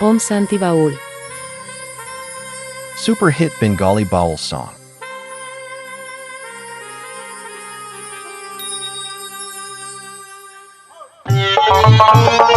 Om Santi Baul. Super hit Bengali Baul song.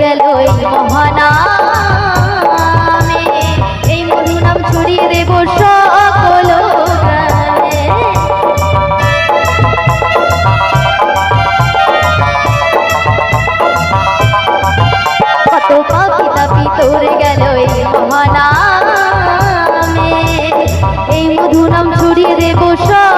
গেল এই মহানামে। এই মধু নাম ছড়িয়ে দেব সকল কত পাখি তাপি তোর গেল এই মহানামে। এই মধু নাম ছড়িয়ে দেব সকল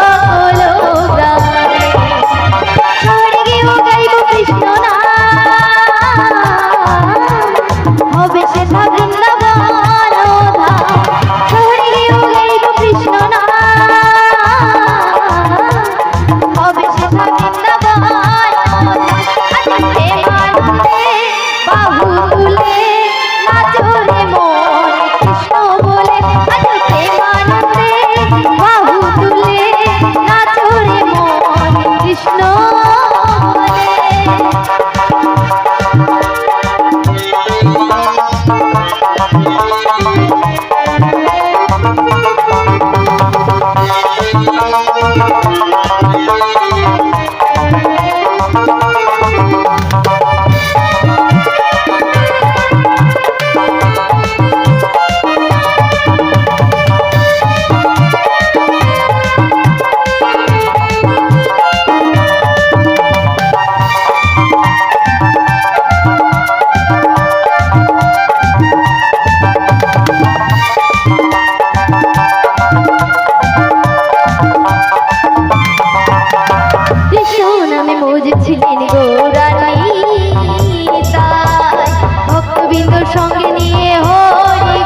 কৃষ্ণ সেজেছিলেন গৌরানী তাই ভক্তবৃন্দ সঙ্গে নিয়ে হরি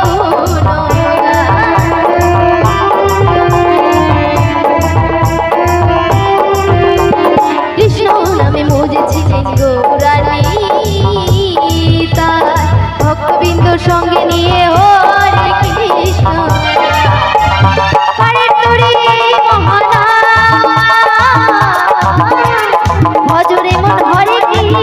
কৃষ্ণ নামে মজেছিলেন গৌরানী তাই ভক্তবৃন্দ সঙ্গে নিয়ে হরি কৃষ্ণ।